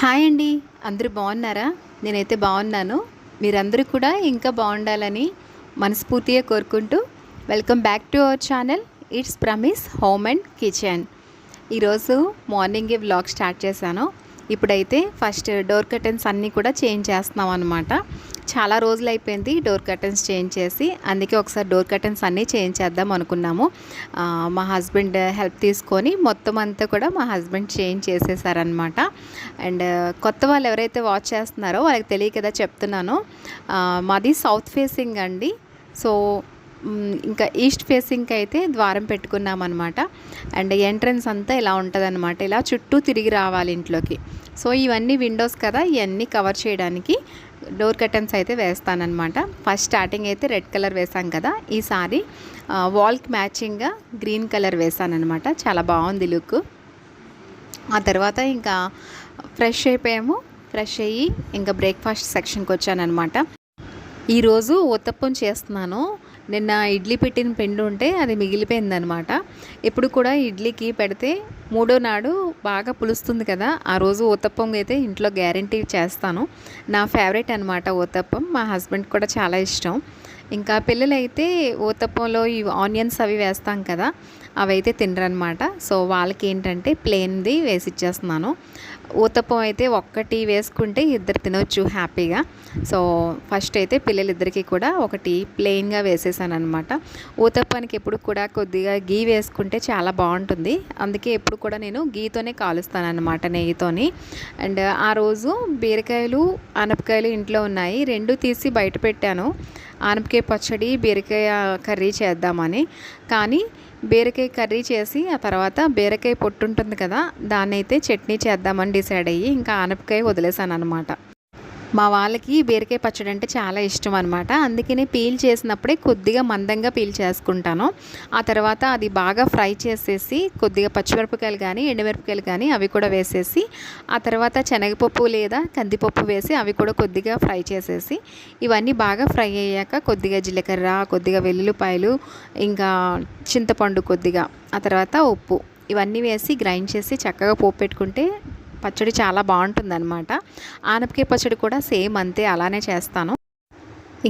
Hi అండి. అందరూ బాగున్నారా? నేనైతే బాగున్నాను. మీరందరూ కూడా ఇంకా బాగుండాలని మనస్ఫూర్తిగా కోరుకుంటూ welcome back to our channel. It's Promise Home and Kitchen. ఈరోజు మార్నింగే వ్లాగ్ స్టార్ట్ చేశాను. ఇప్పుడైతే ఫస్ట్ డోర్ కర్టెన్స్ అన్నీ కూడా చేంజ్ చేస్తున్నాం అనమాట చాలా రోజులు అయిపోయింది డోర్ కర్టన్స్ చేంజ్ చేసి అందుకే ఒకసారి డోర్ కర్టన్స్ అన్నీ చేంజ్ చేద్దాం అనుకున్నాము. మా హస్బెండ్ హెల్ప్ తీసుకొని మొత్తం అంతా కూడా మా హస్బెండ్ చేంజ్ చేసేసారనమాట అండ్ కొత్త వాళ్ళు ఎవరైతే వాచ్ చేస్తున్నారో వాళ్ళకి తెలియ కదా చెప్తున్నాను. మాది సౌత్ ఫేసింగ్ అండి. సో ఇంకా ఈస్ట్ ఫేసింగ్కి అయితే ద్వారం పెట్టుకున్నాం అనమాట అండ్ ఎంట్రన్స్ అంతా ఇలా ఉంటుందన్నమాట. ఇలా చుట్టూ తిరిగి రావాలి ఇంట్లోకి. సో ఇవన్నీ విండోస్ కదా ఇవన్నీ కవర్ చేయడానికి డోర్ కర్టన్స్ అయితే వేస్తానన్నమాట. ఫస్ట్ స్టార్టింగ్ అయితే రెడ్ కలర్ వేసాం కదా ఈసారి వాల్కి మ్యాచింగ్గా గ్రీన్ కలర్ వేసానమాట చాలా బాగుంది లుక్. ఆ తర్వాత ఇంకా ఫ్రెష్ అయిపోయాము. ఫ్రెష్ అయ్యి ఇంకా బ్రేక్ఫాస్ట్ సెక్షన్కి వచ్చానమాట ఈరోజు ఉత్తప్పం చేస్తున్నాను. నిన్న ఇడ్లీ పెట్టిన పిండి ఉంటే అది మిగిలిపోయిందనమాట ఇప్పుడు కూడా ఇడ్లీకి పెడితే మూడో నాడు బాగా పులుస్తుంది కదా ఆ రోజు ఊతప్పం అయితే ఇంట్లో గ్యారంటీ చేస్తాను. నా ఫేవరెట్ అనమాట ఊతప్పం మా హస్బెండ్ కూడా చాలా ఇష్టం. ఇంకా పిల్లలైతే ఊతప్పంలో ఈ ఆనియన్స్ అవి వేస్తాం కదా అవైతే తినరనమాట సో వాళ్ళకి ఏంటంటే ప్లెయిన్ది వేసి ఇచ్చేస్తున్నాను. ఊతప్పం అయితే ఒక్కటి వేసుకుంటే ఇద్దరు తినొచ్చు హ్యాపీగా. సో ఫస్ట్ అయితే పిల్లలిద్దరికీ కూడా ఒకటి ప్లెయిన్గా వేసేసాను అనమాట ఊతప్పానికి ఎప్పుడు కూడా కొద్దిగా గీ వేసుకుంటే చాలా బాగుంటుంది. అందుకే ఎప్పుడు కూడా నేను గీతోనే కాలుస్తాను అనమాట నెయ్యితోని. అండ్ ఆ రోజు బీరకాయలు ఆనపకాయలు ఇంట్లో ఉన్నాయి. రెండు తీసి బయట పెట్టాను. ఆనపకాయ పచ్చడి బీరకాయ కర్రీ చేద్దామని. కానీ బీరకాయ కర్రీ చేసి ఆ తర్వాత బీరకాయ పొట్టు ఉంటుంది కదా దాన్ని అయితే చట్నీ చేద్దామని డిసైడ్ అయ్యి ఇంకా ఆనపకాయ వదిలేసాను అనమాట మా వాళ్ళకి బీరకాయ పచ్చడి అంటే చాలా ఇష్టం అనమాట అందుకనే పీల్ చేసినప్పుడే కొద్దిగా మందంగా పీల్ చేసుకుంటాను. ఆ తర్వాత అది బాగా ఫ్రై చేసేసి కొద్దిగా పచ్చిమిరపకాయలు కానీ ఎండుమిరపకాయలు కానీ అవి కూడా వేసేసి ఆ తర్వాత శనగపప్పు లేదా కందిపప్పు వేసి అవి కూడా కొద్దిగా ఫ్రై చేసేసి ఇవన్నీ బాగా ఫ్రై అయ్యాక కొద్దిగా జీలకర్ర కొద్దిగా వెల్లుల్లిపాయలు ఇంకా చింతపండు కొద్దిగా ఆ తర్వాత ఉప్పు. ఇవన్నీ వేసి గ్రైండ్ చేసి చక్కగా పోపు పెట్టుకుంటే పచ్చడి చాలా బాగుంటుందన్నమాట. ఆనపకాయ పచ్చడి కూడా సేమ్ అంతే అలానే చేస్తాను.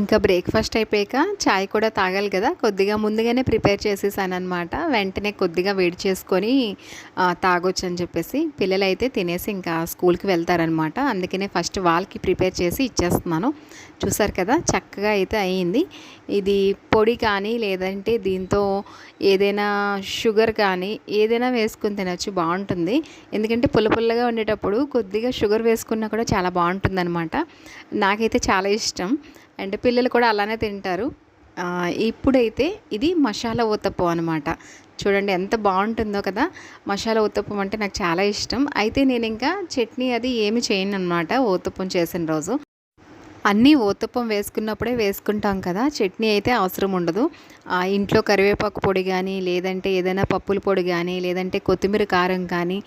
ఇంకా బ్రేక్ఫాస్ట్ అయిపోయాక చాయ్ కూడా తాగాలి కదా. కొద్దిగా ముందుగానే ప్రిపేర్ చేసేసాను అనమాట వెంటనే కొద్దిగా వేడి చేసుకొని తాగొచ్చు అని చెప్పేసి పిల్లలు అయితే తినేసి ఇంకా స్కూల్కి వెళ్తారనమాట అందుకనే ఫస్ట్ వాళ్ళకి ప్రిపేర్ చేసి ఇచ్చేస్తున్నాను. చూసారు కదా చక్కగా అయితే అయ్యింది ఇది పొడి కానీ లేదంటే దీంతో ఏదైనా షుగర్ కానీ ఏదైనా వేసుకుని తినచ్చు బాగుంటుంది. ఎందుకంటే పుల్ల పుల్లగా ఉండేటప్పుడు కొద్దిగా షుగర్ వేసుకున్నా కూడా చాలా బాగుంటుంది అనమాట నాకైతే చాలా ఇష్టం. అండ్ పిల్లలు కూడా అలానే తింటారు. ఇప్పుడైతే ఇది మసాలా ఊతప్పం అనమాట చూడండి ఎంత బాగుంటుందో కదా. మసాలా ఊతప్పం అంటే నాకు చాలా ఇష్టం. అయితే నేను ఇంకా చట్నీ అది ఏమి చేయను అనమాట ఊతప్పం చేసిన రోజు. అన్నీ ఓతప్పం వేసుకున్నప్పుడే వేసుకుంటాం కదా. చట్నీ అయితే అవసరం ఉండదు. ఇంట్లో కరివేపాకు పొడి కానీ లేదంటే ఏదైనా పప్పుల పొడి కానీ లేదంటే కొత్తిమీర కారం కానీ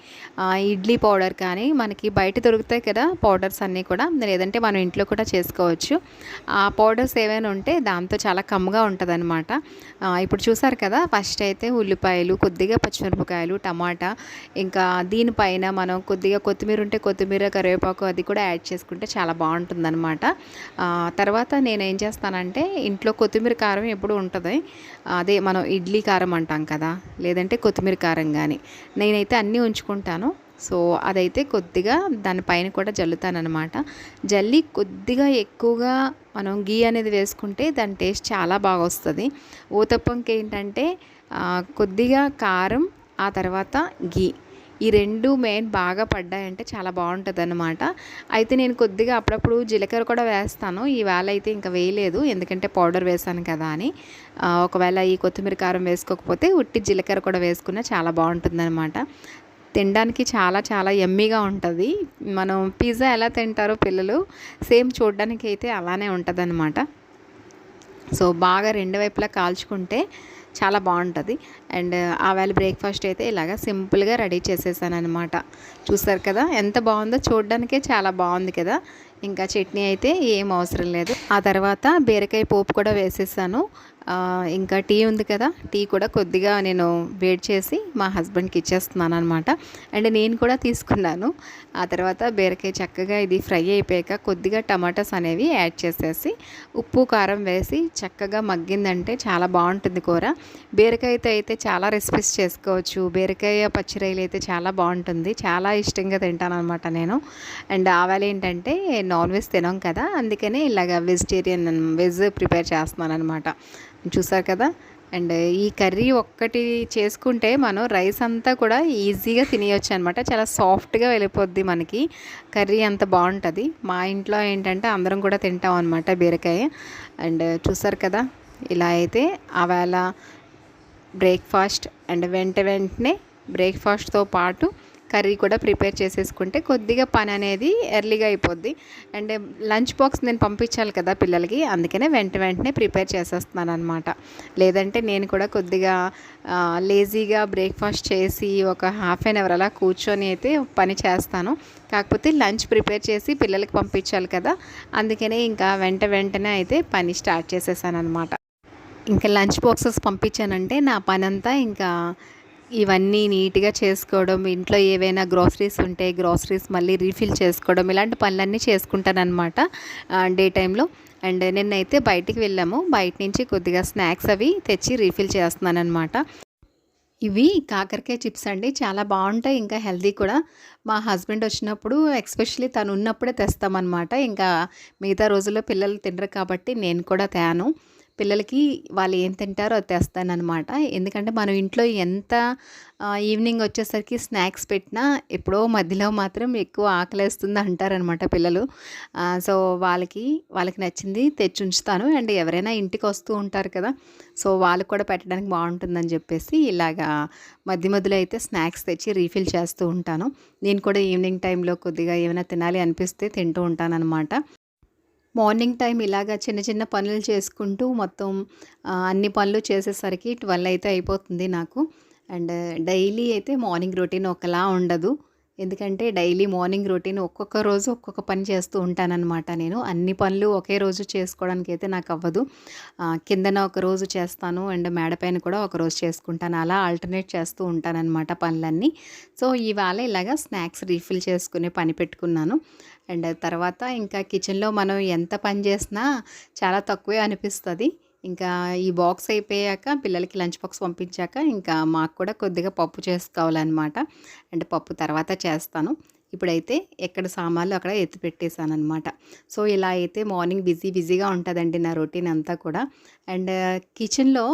ఇడ్లీ పౌడర్ కానీ మనకి బయట దొరుకుతాయి కదా పౌడర్స్ అన్నీ కూడా. లేదంటే మనం ఇంట్లో కూడా చేసుకోవచ్చు. ఆ పౌడర్స్ ఏవైనా ఉంటే దాంతో చాలా కమ్ముగా ఉంటుంది అనమాట ఇప్పుడు చూసారు కదా ఫస్ట్ అయితే ఉల్లిపాయలు కొద్దిగా పచ్చిమిరపకాయలు టమాటా ఇంకా దీనిపైన మనం కొద్దిగా కొత్తిమీర ఉంటే కొత్తిమీర కరివేపాకు అది కూడా యాడ్ చేసుకుంటే చాలా బాగుంటుందన్నమాట. తర్వాత నేను ఏం చేస్తానంటే ఇంట్లో కొత్తిమీర కారం ఎప్పుడు ఉంటుంది. అదే మనం ఇడ్లీ కారం అంటాం కదా లేదంటే కొత్తిమీర కారం కానీ నేనైతే అన్నీ ఉంచుకుంటాను. సో అదైతే కొద్దిగా దానిపైన కూడా జల్లుతానమాట జల్లి కొద్దిగా ఎక్కువగా మనం గీ అనేది వేసుకుంటే దాని టేస్ట్ చాలా బాగా వస్తుంది. ఊతప్పంకి ఏంటంటే కొద్దిగా కారం ఆ తర్వాత గీ. ఈ రెండు మెయిన్ బాగా పడ్డాయంటే చాలా బాగుంటుంది అనమాట అయితే నేను కొద్దిగా అప్పుడప్పుడు జీలకర్ర కూడా వేస్తాను. ఈవేళ అయితే ఇంకా వేయలేదు. ఎందుకంటే పౌడర్ వేసాను కదా అని. ఒకవేళ ఈ కొత్తిమీర కారం వేసుకోకపోతే ఉట్టి జీలకర్ర కూడా వేసుకున్నా చాలా బాగుంటుంది తినడానికి చాలా చాలా ఎమ్మీగా ఉంటుంది. మనం పిజ్జా ఎలా తింటారో పిల్లలు సేమ్ చూడడానికి అయితే అలానే ఉంటుంది సో బాగా రెండు వైపులా కాల్చుకుంటే చాలా బాగుంటుంది. అండ్ ఆ వేళ బ్రేక్ఫాస్ట్ అయితే ఇలాగ సింపుల్గా రెడీ చేసేసాను అనమాట చూసారు కదా ఎంత బాగుందో చూడడానికే చాలా బాగుంది కదా. ఇంకా చట్నీ అయితే ఏం అవసరం లేదు. ఆ తర్వాత బీరకాయ పోపు కూడా వేసేసాను. ఇంకా టీ ఉంది కదా టీ కూడా కొద్దిగా నేను వేడి చేసి మా హస్బెండ్కి ఇచ్చేస్తున్నాను అనమాట అండ్ నేను కూడా తీసుకున్నాను. ఆ తర్వాత బీరకాయ చక్కగా ఇది ఫ్రై అయిపోయాక కొద్దిగా టమాటాస్ అనేవి యాడ్ చేసేసి ఉప్పు కారం వేసి చక్కగా మగ్గిందంటే చాలా బాగుంటుంది కూర. బీరకాయతో అయితే చాలా రెసిపీస్ చేసుకోవచ్చు. బీరకాయ పచ్చిరాయలు అయితే చాలా బాగుంటుంది. చాలా ఇష్టంగా తింటాను అనమాట నేను. అండ్ ఆవాలు ఏంటంటే నాన్ వెజ్ తినాం కదా అందుకనే ఇలాగ వెజిటేరియన్ వెజ్ ప్రిపేర్ చేస్తున్నాను అనమాట చూసారు కదా? అండ్ ఈ కర్రీ ఒక్కటి చేసుకుంటే మనం రైస్ అంతా కూడా ఈజీగా తినేయచ్చు అనమాట చాలా సాఫ్ట్గా వెళ్ళిపోద్ది మనకి. కర్రీ అంత బాగుంటుంది. మా ఇంట్లో ఏంటంటే అందరం కూడా తింటాం అనమాట బీరకాయ. అండ్ చూసారు కదా? ఇలా అయితే ఆవేళ బ్రేక్ఫాస్ట్ అండ్ వెంట వెంటనే బ్రేక్ఫాస్ట్తో పాటు కర్రీ కూడా ప్రిపేర్ చేసేసుకుంటే కొద్దిగా పని అనేది ఎర్లీగా అయిపోద్ది. అండ్ లంచ్ బాక్స్ నేను పంపించాలి కదా పిల్లలకి అందుకనే వెంట వెంటనే ప్రిపేర్ చేసేస్తున్నాను అనమాట లేదంటే నేను కూడా కొద్దిగా లేజీగా బ్రేక్ఫాస్ట్ చేసి ఒక హాఫ్ అన్ అవర్ అలా కూర్చొని అయితే పని చేస్తాను. కాకపోతే లంచ్ ప్రిపేర్ చేసి పిల్లలకి పంపించాలి కదా అందుకనే ఇంకా వెంట వెంటనే అయితే పని స్టార్ట్ చేసేసాను అనమాట ఇంకా లంచ్ బాక్సెస్ పంపించానంటే నా పని అంతా ఇంకా ఇవన్నీ నీట్గా చేసుకోవడం ఇంట్లో ఏవైనా గ్రాసరీస్ ఉంటే గ్రాసరీస్ మళ్ళీ రీఫిల్ చేసుకోవడం ఇలాంటి పనులన్నీ చేసుకుంటానమాట డే టైంలో. అండ్ నిన్నైతే బయటికి వెళ్ళాము. బయట నుంచి కొద్దిగా స్నాక్స్ అవి తెచ్చి రీఫిల్ చేస్తున్నానమాట ఇవి కాకరకాయ చిప్స్ అండి. చాలా బాగుంటాయి. ఇంకా హెల్దీ కూడా. మా హస్బెండ్ వచ్చినప్పుడు ఎక్స్పెషలీ తను ఉన్నప్పుడే తెస్తామన్నమాట. ఇంకా మిగతా రోజుల్లో పిల్లలు తినరు కాబట్టి నేను కూడా తేను. పిల్లలకి వాళ్ళు ఏం తింటారో అది తెస్తానన్నమాట. ఎందుకంటే మనం ఇంట్లో ఎంత ఈవినింగ్ వచ్చేసరికి స్నాక్స్ పెట్టినా ఎప్పుడో మధ్యలో మాత్రం ఎక్కువ ఆకలేస్తుంది అంటారనమాట పిల్లలు. సో వాళ్ళకి వాళ్ళకి నచ్చింది తెచ్చి ఉంచుతాను. అండ్ ఎవరైనా ఇంటికి వస్తూ ఉంటారు కదా సో వాళ్ళకి కూడా పెట్టడానికి బాగుంటుందని చెప్పేసి ఇలాగా మధ్య మధ్యలో అయితే స్నాక్స్ తెచ్చి రీఫిల్ చేస్తూ ఉంటాను. నేను కూడా ఈవినింగ్ టైంలో కొద్దిగా ఏమైనా తినాలి అనిపిస్తే తింటూ ఉంటాను అనమాట మార్నింగ్ టైం ఇలాగా చిన్న చిన్న పనులు చేసుకుంటూ మొత్తం అన్ని పనులు చేసేసరికి ట్వెల్వ్ అయితే అయిపోతుంది నాకు. అండ్ డైలీ అయితే మార్నింగ్ రొటీన్ ఒకలా ఉండదు. ఎందుకంటే డైలీ మార్నింగ్ రొటీన్ ఒక్కొక్క రోజు ఒక్కొక్క పని చేస్తూ ఉంటానన్నమాట నేను. అన్ని పనులు ఒకే రోజు చేసుకోవడానికి అయితే నాకు అవ్వదు కిందన ఒక రోజు చేస్తాను అండ్ మేడపైన కూడా ఒక రోజు చేసుకుంటాను. అలా ఆల్టర్నేట్ చేస్తూ ఉంటానన్నమాట పనులన్నీ. సో ఇవాళ ఇలాగా స్నాక్స్ రీఫిల్ చేసుకునే పని పెట్టుకున్నాను. అండ్ తర్వాత ఇంకా కిచెన్లో మనం ఎంత పని చేసినా చాలా తక్కువే అనిపిస్తుంది. ఇంకా ఈ బాక్స్ అయిపోయాక పిల్లలకి లంచ్ బాక్స్ పంపించాక ఇంకా మాకు కూడా కొద్దిగా పప్పు చేసుకోవాలన్నమాట. అండ్ పప్పు తర్వాత చేస్తాను. ఇప్పుడైతే ఎక్కడ సామాన్లు అక్కడ ఎత్తి పెట్టేశాను అనమాట సో ఇలా అయితే మార్నింగ్ బిజీ బిజీగా ఉంటుందండి నా రొటీన్ అంతా కూడా. అండ్ కిచెన్లో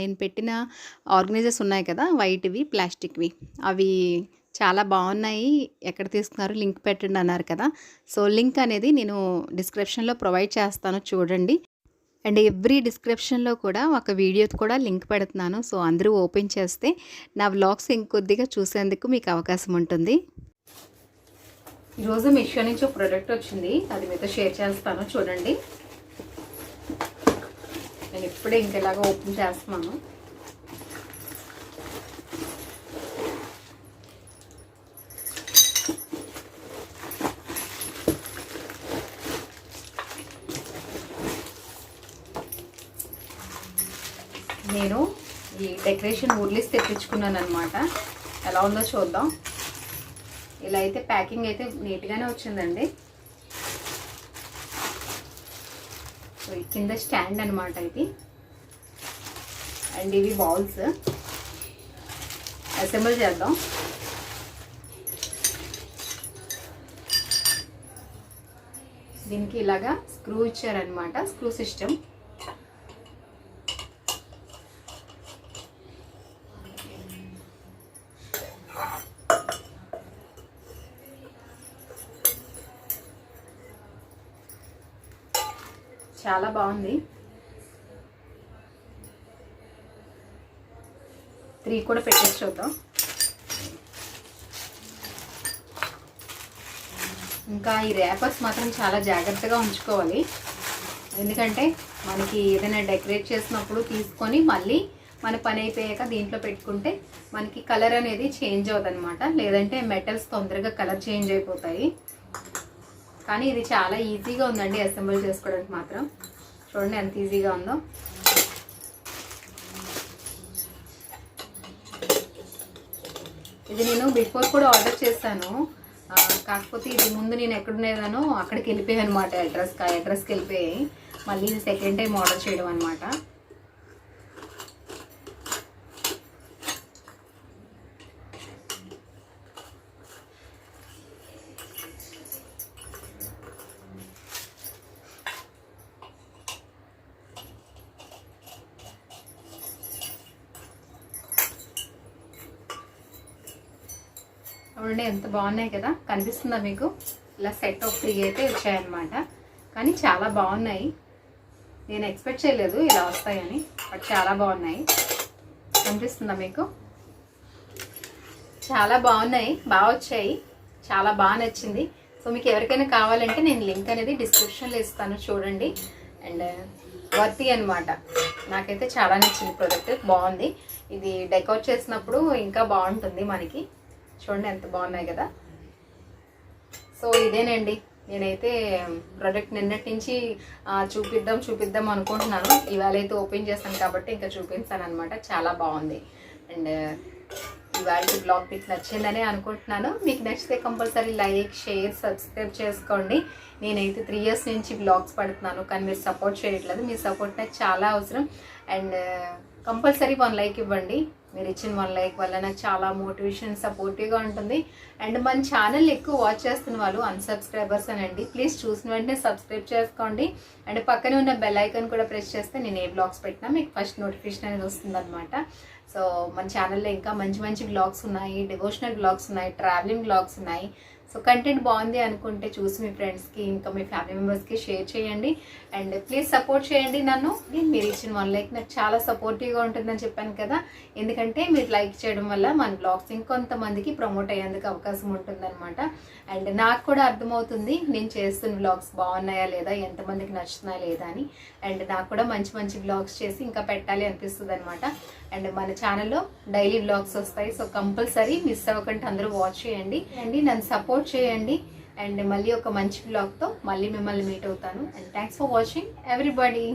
నేను పెట్టిన ఆర్గనైజర్స్ ఉన్నాయి కదా వైట్వి ప్లాస్టిక్వి. అవి చాలా బాగున్నాయి. ఎక్కడ తీసుకున్నారు లింక్ పెట్టండి అన్నారు కదా. సో లింక్ అనేది నేను డిస్క్రిప్షన్లో ప్రొవైడ్ చేస్తాను చూడండి. అండ్ ఎవ్రీ డిస్క్రిప్షన్లో కూడా ఒక వీడియో కూడా లింక్ పెడుతున్నాను. సో అందరూ ఓపెన్ చేస్తే నా వ్లాగ్స్ ఇంకొద్దిగా చూసేందుకు మీకు అవకాశం ఉంటుంది. ఈరోజు మీషో నుంచి ఒక ప్రోడక్ట్ వచ్చింది. అది మీతో షేర్ చేస్తాను. చూడండి. నేను ఇప్పుడే ఇంకెలాగా ఓపెన్ చేస్తున్నాను. నేను ఈ డెకరేషన్ ఉర్లిస్ తెప్పించుకున్నాను అనమాట ఎలా ఉందో చూద్దాం. ఇలా అయితే ప్యాకింగ్ అయితే నీట్గానే వచ్చిందండి. సో ఈ కింద స్టాండ్ అనమాట ఇది. అండ్ ఇవి బౌల్స్. అసెంబుల్ చేద్దాం. దీనికి ఇలాగా స్క్రూ ఇచ్చారనమాట స్క్రూ సిస్టమ్. చాలా బాగుంది. త్రీ కూడా పెట్టేసి చూద్దాం. ఇంకా ఈ ర్యాపర్స్ మాత్రం చాలా జాగ్రత్తగా ఉంచుకోవాలి. ఎందుకంటే మనకి ఏదైనా డెకరేట్ చేసినప్పుడు తీసుకొని మళ్ళీ మన పని అయిపోయాక దీంట్లో పెట్టుకుంటే మనకి కలర్ అనేది చేంజ్ అవుతుంది లేదంటే మెటల్స్ తొందరగా కలర్ చేంజ్ అయిపోతాయి. కానీ ఇది చాలా ఈజీగా ఉందండి అసెంబుల్ చేసుకోవడానికి మాత్రం. చూడండి ఎంత ఈజీగా ఉందో. ఇది నేను బిఫోర్ కూడా ఆర్డర్ చేశాను. కాకపోతే ఇది ముందు నేను ఎక్కడున్నాను అక్కడికి వెళ్ళిపోయాయి అనమాట అడ్రస్కి ఆ అడ్రస్కి వెళ్ళిపోయాయి. మళ్ళీ ఇది సెకండ్ టైం ఆర్డర్ చేయడం అనమాట చూడండి ఎంత బాగున్నాయి కదా. కనిపిస్తుందా మీకు? ఇలా సెట్ ఆఫ్ త్రీ అయితే వచ్చాయన్నమాట. కానీ చాలా బాగున్నాయి. నేను ఎక్స్పెక్ట్ చేయలేదు ఇలా వస్తాయని బట్ చాలా బాగున్నాయి. కనిపిస్తుందా మీకు? చాలా బాగున్నాయి. బాగా వచ్చాయి. చాలా బాగా నచ్చింది. సో మీకు ఎవరికైనా కావాలంటే నేను లింక్ అనేది డిస్క్రిప్షన్లో ఇస్తాను చూడండి. అండ్ వర్తి అనమాట నాకైతే చాలా నచ్చింది ప్రోడక్ట్ బాగుంది. ఇది డెకరేట్ చేసినప్పుడు ఇంకా బాగుంటుంది మనకి. చూడండి ఎంత బాగున్నాయి కదా. సో ఇదేనండి. నేనైతే ప్రోడక్ట్ నిన్నటి నుంచి చూపిద్దాం చూపిద్దాం అనుకుంటున్నాను. ఇవాళ అయితే ఓపెన్ చేస్తాను కాబట్టి ఇంకా చూపించాను అనమాట చాలా బాగుంది. అండ్ ఇవాళ బ్లాగ్ మీకు నచ్చిందని అనుకుంటున్నాను. మీకు నచ్చితే కంపల్సరీ లైక్ షేర్ సబ్స్క్రైబ్ చేసుకోండి. నేనైతే త్రీ ఇయర్స్ నుంచి బ్లాగ్స్ పడుతున్నాను. కానీ మీరు సపోర్ట్ చేయట్లేదు. మీ సపోర్ట్ నాకు చాలా అవసరం. అండ్ కంపల్సరీ వన్ లైక్ ఇవ్వండి. మీరు ఇచ్చిన వన్ లైక్ వల్ల నాకు చాలా మోటివేషన్ సపోర్టివ్గా ఉంటుంది. అండ్ మన ఛానల్ ఎక్కువ వాచ్ చేస్తున్న వాళ్ళు అన్సబ్స్క్రైబర్స్ అనండి. ప్లీజ్ చూసిన వెంటనే సబ్స్క్రైబ్ చేసుకోండి. అండ్ పక్కనే ఉన్న బెల్ ఐకాన్ కూడా ప్రెస్ చేస్తే నేను ఏ బ్లాగ్స్ పెట్టినా మీకు ఫస్ట్ నోటిఫికేషన్ అనేది వస్తుంది సో మన ఛానల్లో ఇంకా మంచి మంచి బ్లాగ్స్ ఉన్నాయి డివోషనల్ బ్లాగ్స్ ఉన్నాయి ట్రావెలింగ్ బ్లాగ్స్ ఉన్నాయి. సో కంటెంట్ బాగుంది అనుకుంటే చూసి మీ ఫ్రెండ్స్కి ఇంకా మీ ఫ్యామిలీ మెంబర్స్కి షేర్ చేయండి. అండ్ ప్లీజ్ సపోర్ట్ చేయండి నన్ను. నేను మీరు ఇచ్చిన వన్ లైక్ నాకు చాలా సపోర్టివ్గా ఉంటుందని చెప్పాను కదా. ఎందుకంటే మీరు లైక్ చేయడం వల్ల మన బ్లాగ్స్ ఇంకొంతమందికి ప్రమోట్ అయ్యేందుకు అవకాశం ఉంటుందన్నమాట. అండ్ నాకు కూడా అర్థమవుతుంది నేను చేస్తున్న బ్లాగ్స్ బాగున్నాయా లేదా ఎంతమందికి నచ్చుతున్నాయా లేదా అని. అండ్ నాకు కూడా మంచి మంచి బ్లాగ్స్ చేసి ఇంకా పెట్టాలి అనిపిస్తుంది అనమాట అండ్ మన ఛానల్లో డైలీ బ్లాగ్స్ వస్తాయి. సో కంపల్సరీ మిస్ అవ్వకుండా అందరూ వాచ్ చేయండి. అండ్ నన్ను సపోర్ట్ సపోర్ట్ చేయండి. అండ్ మళ్ళీ ఒక మంచి బ్లాగ్తో మళ్ళీ మిమ్మల్ని మీట్ అవుతాను. And thanks for watching everybody